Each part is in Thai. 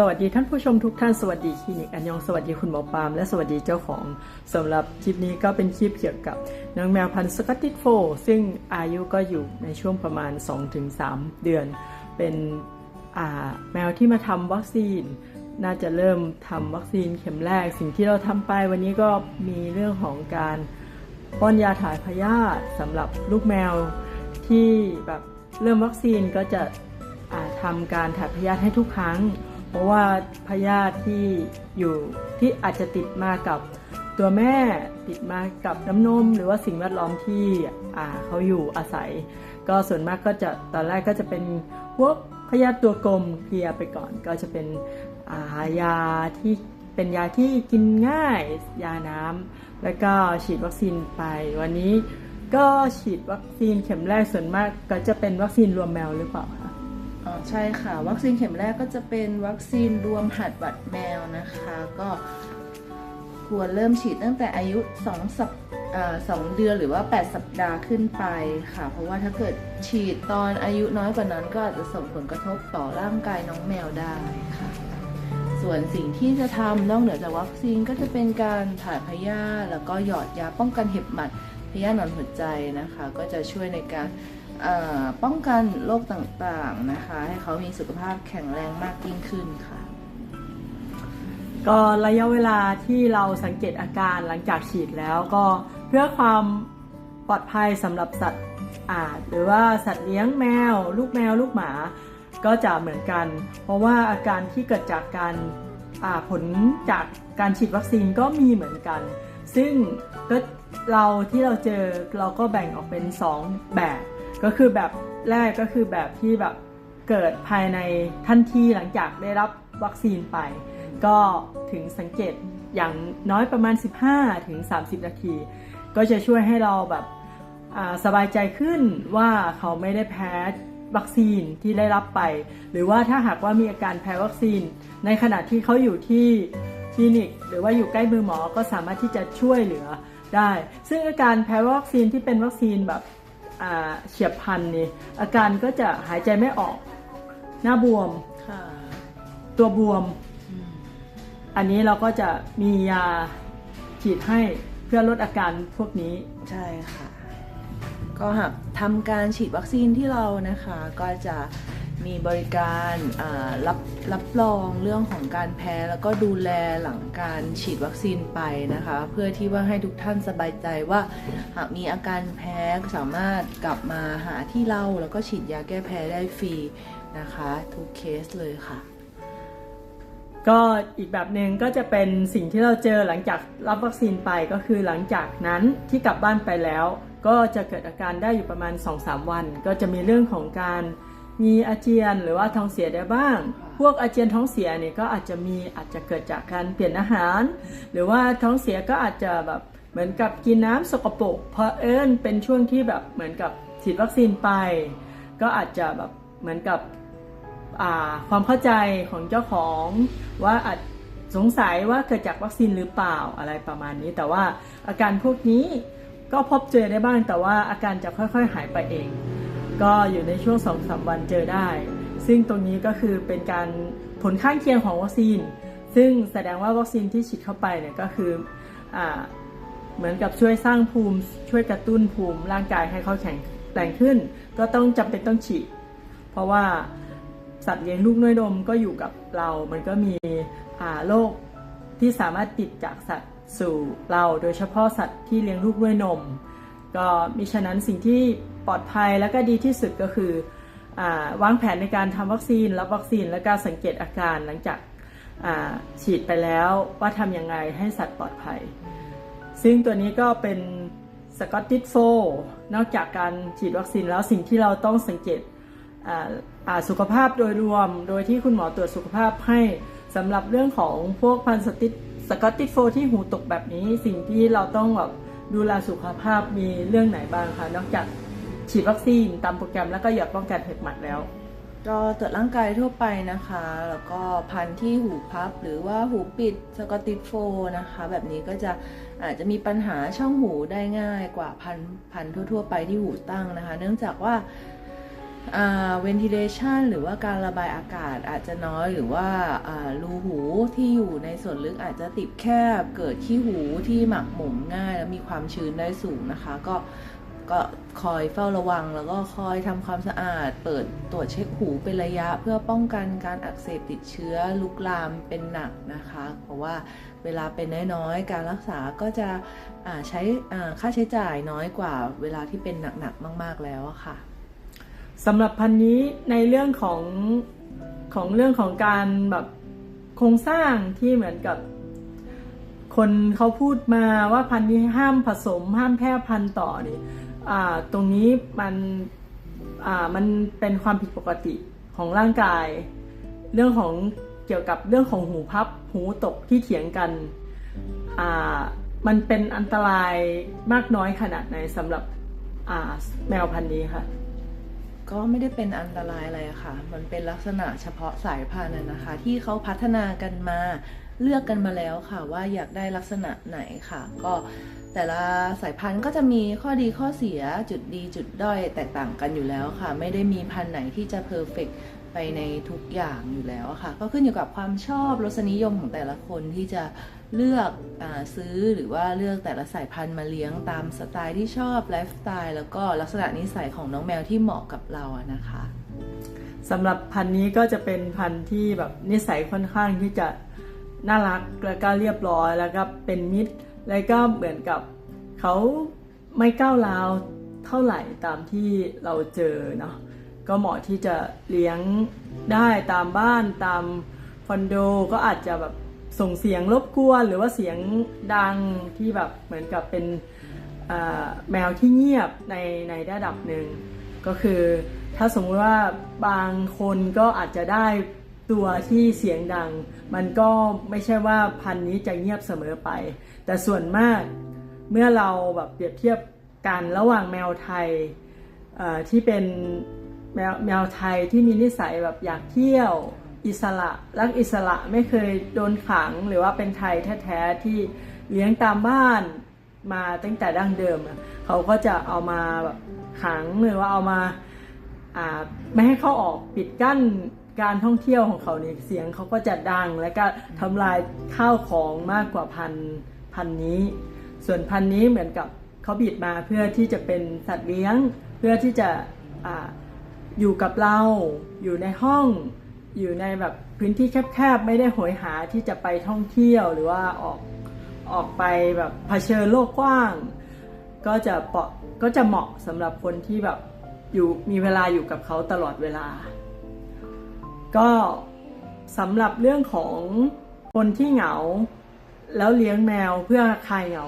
สวัสดีท่านผู้ชมทุกท่านสวัสดีคลินิกอันยองสวัสดีคุณหมอปาล์มและสวัสดีเจ้าของสำหรับคลิปนี้ก็เป็นคลิปเกี่ยวกับนางแมวพันธุ์สกอตติชโฟร์ซึ่งอายุก็อยู่ในช่วงประมาณ 2-3 เดือน เป็นแมวที่มาทำวัคซีน น่าจะเริ่มทำวัคซีนเข็มแรก สิ่งที่เราทำไปวันนี้ก็มีเรื่องของการป้อนยาถ่ายพยาธิสำหรับลูกแมวที่แบบเริ่มวัคซีนก็จะอ่าทำการถ่ายพยาธิให้ทุกครั้ง ราะว่าพยาธิที่อยู่ที่อาจจะติดมากับตัวแม่ติดมากับน้ำนม หรือว่าสิ่งแวดล้อมที่เขาอยู่อาศัย ก็ส่วนมากก็จะตอนแรกก็จะเป็นพวกพยาธิตัวกลมเคลียไปก่อน ก็จะเป็นายาที่เป็นยาที่กินง่าย ยาน้ำแล้วก็ฉีดวัคซีนไป วันนี้ก็ฉีดวัคซีนเข็มแรกส่วนมากก็จะเป็นวัคซีนรวมแมวหรือเปล่าคะ อ๋อใช่ค่ะ วัคซีนเข็มแรกก็จะเป็นวัคซีนรวมหัดหวัดแมวนะคะ ก็ควรเริ่มฉีดตั้งแต่อายุ2สัปสองเดือนหรือว่า 8 สัปดาห์ขึ้นไปค่ะ เพราะว่าถ้าเกิดฉีดตอนอายุน้อยกว่านั้น ก็อาจจะส่งผลกระทบต่อร่างกายน้องแมวได้ค่ะ ส่วนสิ่งที่จะทำนอกเหนือจากวัคซีนก็จะเป็นการถ่ายพยาธิแล้วก็หยอดยาป้องกันเห็บหมัดพยาธิหนอนหัวใจนะคะ ก็จะช่วยในการ ป้องกันโรคต่างๆนะคะ ให้เขามีสุขภาพแข็งแรงมากยิ่งขึ้นค่ะ ก็ระยะเวลาที่เราสังเกตอาการหลังจากฉีดแล้วก็เพื่อความปลอดภัยสำหรับสัตว์อาหรือว่าสัตว์เลี้ยงแมว ลูกแมว ลูกหมา ก็จะเหมือนกัน เพราะว่าอาการที่เกิดจากการผลจากการฉีดวัคซีนก็มีเหมือนกัน ซึ่งก็เราที่เราเจอเราก็แบ่งออกเป็น 2 แบบ ก็คือแบบแรกก็คือแบบที่แบบเกิดภายในทันทีหลังจากได้รับวัคซีนไป ก็ถึงสังเกตอย่างน้อยประมาณ 15 ถึง 30 นาที ก็จะช่วยให้เราแบบสบายใจขึ้นว่าเขาไม่ได้แพ้วัคซีนที่ได้รับไป หรือว่าถ้าหากว่ามีอาการแพ้วัคซีน ในขณะที่เขาอยู่ที่คลินิก หรือว่าอยู่ใกล้มือหมอก็สามารถที่จะช่วยเหลือได้ ซึ่งอาการแพ้วัคซีนที่เป็นวัคซีนแบบ เฉียบพลันนี่อาการก็จะหายใจไม่ออก หน้าบวมค่ะตัวบวม อันนี้เราก็จะมียาฉีดให้เพื่อลดอาการพวกนี้ใช่ค่ะ ก็หากทำการฉีดวัคซีนที่เรานะคะ ก็จะ มีบริการรับรับรองเรื่องของการแพ้ แล้วก็ดูแลหลังการฉีดวัคซีนไปนะคะ เพื่อที่ว่าให้ทุกท่านสบายใจว่า หากมีอาการแพ้สามารถกลับมาหาที่เราแล้วก็ฉีดยาแก้แพ้ได้ฟรีนะคะทุกเคสเลยค่ะ ก็อีกแบบหนึ่งก็จะเป็นสิ่งที่เราเจอหลังจากรับวัคซีนไปก็คือหลังจากนั้นที่กลับบ้านไปแล้ว ก็จะเกิดอาการได้อยู่ประมาณ 2-3 วัน ก็จะมีเรื่องของการ มีอาเจียนหรือว่าท้องเสียได้บ้าง พวกอาเจียนท้องเสียเนี่ยก็อาจจะมีอาจจะเกิดจากการเปลี่ยนอาหาร หรือว่าท้องเสียก็อาจจะแบบเหมือนกับกินน้ำสกปรกเพราะเอิญเป็นช่วงที่แบบเหมือนกับฉีดวัคซีนไป ก็อาจจะแบบเหมือนกับความเข้าใจของเจ้าของว่าอาจสงสัยว่าเกิดจากวัคซีนหรือเปล่าอะไรประมาณนี้ แต่ว่าอาการพวกนี้ก็พบเจอได้บ้างแต่ว่าอาการจะค่อยๆ หายไปเอง ก็อยู่ในช่วง2อสวันเจอได้ ซึ่งตรงนี้ก็คือเป็นการผลข้างเคียงของวัคซีน ซึ่งแสดงว่าวัคซีนที่ฉีดเข้าไปเนี่ยก็คืออเหมือนกับช่วยสร้างภูมิ ช่วยกระตุ้นภูมิร่างกายให้เขาแข็งแรงขึ้น ก็ต้องจำเป็นต้องฉีด เพราะว่าสัตว์เลี้ยงลูกน้อยนมก็อยู่กับเรา มันก็มีโรคที่สามารถติดจากสัตว์สู่เรา โดยเฉพาะสัตว์ที่เลี้ยงลูกด้วยนม ก็มิฉะนั้นสิ่งที่ ปลอดภัยและก็ดีที่สุดก็คืออวางแผนในการทำวัคซีนรับวัคซีนและการสังเกตอาการหลังจากฉีดไปแล้วว่าทำยังไงให้สัตว์ปลอดภัย ซึ่งตัวนี้ก็เป็นสกอตติชโฟนอกจากการฉีดวัคซีนแล้วสิ่งที่เราต้องสังเกตสุขภาพโดยรวม โดยที่คุณหมอตรวจสุขภาพให้สำหรับเรื่องของพวกพันสติสกอตติโฟที่หูตกแบบนี้สิ่งที่เราต้องแบบดูแลสุขภาพมีเรื่องไหนบ้างคะนอกจาก ฉีดวัคซีนตามโปรแกรมแล้วก็หยอดป้องกันเห็บหมัดแล้ว ก็ตรวจร่างกายทั่วไปนะคะ แล้วก็พันที่หูพับหรือว่าหูปิดสกอตติชโฟนะคะ แบบนี้ก็จะอาจจะมีปัญหาช่องหูได้ง่ายกว่าพันพันทั่ว ๆ ไปที่หูตั้งนะคะ เนื่องจากว่า ventilation หรือว่าการระบายอากาศอาจจะน้อยหรือว่าอ่ารูหูที่อยู่ในส่วนลึกอาจจะติดแคบ เกิดขี้หูที่หมักหมมง่าย และมีความชื้นได้สูงนะคะ ก็ ก็คอยเฝ้าระวังแล้วก็คอยทำความสะอาด เปิดตรวจเช็คหูเป็นระยะ เพื่อป้องกันการอักเสบติดเชื้อลุกลามเป็นหนักนะคะ เพราะว่าเวลาเป็นน้อยๆ การรักษาก็จะใช้ค่าใช้จ่ายน้อยกว่าเวลาที่เป็นหนักๆ มากๆแล้วค่ะสำหรับพันนี้ในเรื่องของของเรื่องของการแบบโครงสร้างที่เหมือนกับคนเขาพูดมาว่าพันธุ์นี้ห้ามผสมห้ามแพร่พันธุ์ต่อนี่ ตรงนี้มันมันเป็นความผิดปกติของร่างกาย เรื่องของเกี่ยวกับเรื่องของหูพับหูตกที่เถียงกัน มันเป็นอันตรายมากน้อยขนาดไหนสำหรับแมวพันธุ์นี้ค่ะก็ไม่ได้เป็นอันตรายอะไรค่ะ มันเป็นลักษณะเฉพาะสายพันธุ์นะคะ ที่เขาพัฒนากันมา เลือกกันมาแล้วค่ะว่าอยากได้ลักษณะไหนค่ะ ก็แต่ละสายพันธุ์ก็จะมีข้อดีข้อเสียจุดดีจุดด้อยแตกต่างกันอยู่แล้วค่ะ ไม่ได้มีพันธุ์ไหนที่จะเพอร์เฟกไปในทุกอย่างอยู่แล้วค่ะ ก็ขึ้นอยู่กับความชอบรสนิยมของแต่ละคนที่จะเลือกอซื้อหรือว่าเลือกแต่ละสายพันธุ์มาเลี้ยงตามสไตล์ที่ชอบไลฟ์สไตล์แล้วก็ลักษณะนิสัยของน้องแมวที่เหมาะกับเราอะนะคะสำหรับพันธุ์นี้ก็จะเป็นพันธุ์ที่แบบนิสัยค่อนข้างที่จะ น่ารักแล้วก็เรียบร้อยแล้วก็เป็นมิตร แล้วก็เหมือนกับเขาไม่ก้าวร้าวเท่าไหร่ตามที่เราเจอเนาะก็เหมาะที่จะเลี้ยงได้ตามบ้านตามคอนโดก็อาจจะแบบส่งเสียงรบกวนหรือว่าเสียงดังที่แบบเหมือนกับเป็นแมวที่เงียบในในระดับหนึ่งก็คือถ้าสมมุติว่าบางคนก็อาจจะได้ ตัวที่เสียงดัง มันก็ไม่ใช่ว่าพันนี้จะเงียบเสมอไป แต่ส่วนมากเมื่อเราแบบเปรียบเทียบกันระหว่างแมวไทยที่เป็นแมวแมวไทยที่มีนิสัยแบบอยากเที่ยวอิสระรักอิสระไม่เคยโดนขังหรือว่าเป็นไทยแท้ๆที่เลี้ยงตามบ้านมาตั้งแต่ดั้งเดิมเขาก็จะเอามาแบบขังหรือว่าเอามาอ่าไม่ให้เขาออกปิดกั้น การท่องเที่ยวของเขาเนี่ยเสียงเขาก็จะดัง และก็ทำลายข้าวของมากกว่าพันพันนี้ ส่วนพันนี้เหมือนกับเขาบิดมาเพื่อที่จะเป็นสัตว์เลี้ยง เพื่อที่จะอาอยู่กับเราอยู่ในห้อง อยู่ในแบบพื้นที่แคบๆไม่ได้โหยหาที่จะไปท่องเที่ยวหรือว่าออกออกไปแบบเผชิญโลกกว้าง ก็จะเปาะก็จะเหมาะสำหรับคนที่แบบอยู่มีเวลาอยู่กับเขาตลอดเวลา ก็สำหรับเรื่องของคนที่เหงา แล้วเลี้ยงแมวเพื่อคลายเหงา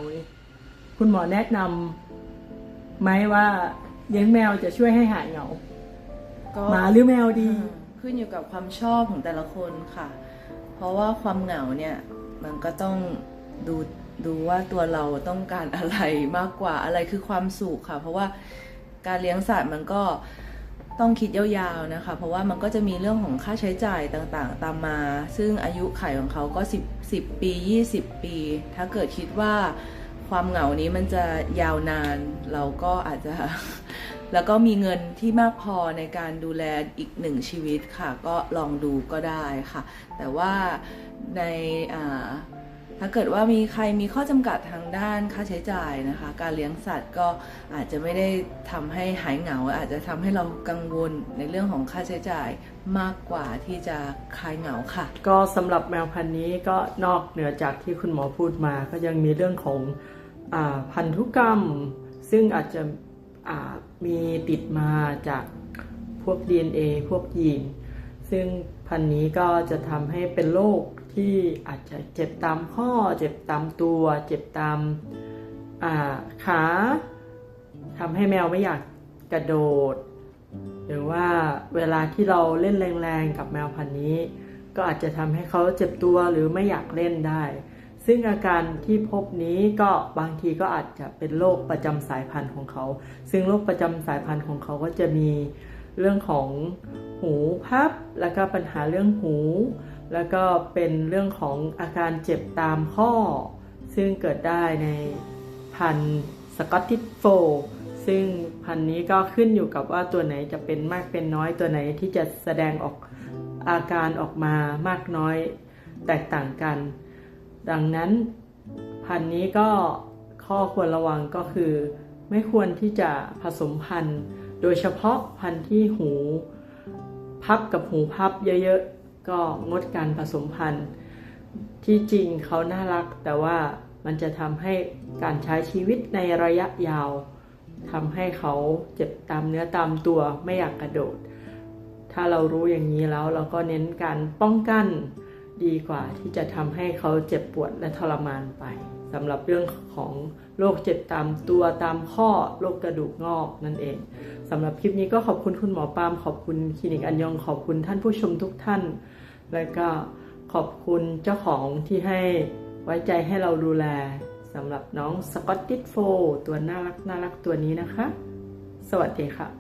คุณหมอแนะนำไหมว่าเลี้ยงแมวจะช่วยให้หายเหงาก็หมาหรือแมวดี ขึ้นอยู่กับความชอบของแต่ละคนค่ะ เพราะว่าความเหงาเนี่ยมันก็ต้องดูดูว่าตัวเราต้องการอะไรมากกว่าอะไรคือความสุขค่ะ เพราะว่าการเลี้ยงสัตว์มันก็ ต้องคิดยาวๆนะคะ เพราะว่ามันก็จะมีเรื่องของค่าใช้จ่ายต่างๆ ตามมา ซึ่งอายุไขของเขาก็ 10 10 ปี 20 ปี ถ้าเกิดคิดว่าความเหงานี้มันจะยาวนาน เราก็อาจจะ แล้วก็มีเงินที่มากพอในการดูแลอีกหนึ่งชีวิตค่ะ ก็ลองดูก็ได้ค่ะ แต่ว่าในอ่า ถ้าเกิดว่ามีใครมีข้อจำกัดทางด้านค่าใช้จ่ายนะคะ การเลี้ยงสัตว์ก็อาจจะไม่ได้ทำให้หายเหงา อาจจะทำให้เรากังวลในเรื่องของค่าใช้จ่ายมากกว่าที่จะคลายเหงาค่ะ ก็สำหรับแมวพันธุ์นี้ก็นอกเหนือจากที่คุณหมอพูดมา ก็ยังมีเรื่องของอพันธุกรรม ซึ่งอาจจะมีติดมาจากพวก DNA พวกยีน ซึ่งพันธุ์นี้ก็จะทำให้เป็นโรค ที่อาจจะเจ็บตามข้อ เจ็บตามตัว เจ็บตามาขาทำให้แมวไม่อยากกระโดด หรือว่าเวลาที่เราเล่นแรงๆกับแมวพันธุ์นี้ ก็อาจจะทำให้เขาเจ็บตัวหรือไม่อยากเล่นได้ ซึ่งอาการที่พบนี้ก็บางทีก็อาจจะเป็นโรคประจำสายพันธุ์ของเขา ซึ่งโรคประจำสายพันธุ์ของเขาก็จะมีเรื่องของหูพับ แล้วก็ปัญหาเรื่องหู แล้วก็เป็นเรื่องของอาการเจ็บตามข้อ ซึ่งเกิดได้ในพันสกอตติชโฟลซึ่งพันนี้ก็ขึ้นอยู่กับว่าตัวไหนจะเป็นมากเป็นน้อยตัวไหนที่จะแสดงออกอาการออกมามากน้อยแตกต่างกัน ดังนั้นพันนี้ก็ข้อควรระวังก็คือ ไม่ควรที่จะผสมพันธุ์ โดยเฉพาะพันธุ์ที่หู พับกับหูพับเยอะๆ ก็งดการผสมพันธุ์ ที่จริงเขาน่ารัก แต่ว่ามันจะทำให้การใช้ชีวิตในระยะยาวทำให้เขาเจ็บตามเนื้อตามตัวไม่อยากกระโดด ถ้าเรารู้อย่างนี้แล้วเราก็เน้นการป้องกันดีกว่าที่จะทำให้เขาเจ็บปวดและทรมานไปสำหรับเรื่องของ โรคเจ็บตามตัวตามข้อโรคกระดูกงอกนั่นเองสำหรับคลิปนี้ก็ขอบคุณคุณหมอปามขอบคุณคลินิกอันยองขอบคุณท่านผู้ชมทุกท่าน แล้วก็ขอบคุณเจ้าของที่ให้ไว้ใจให้เราดูแลสำหรับน้องสกอตติสโฟตัวน่ารักน่ารักตัวนี้นะคะ สวัสดีค่ะ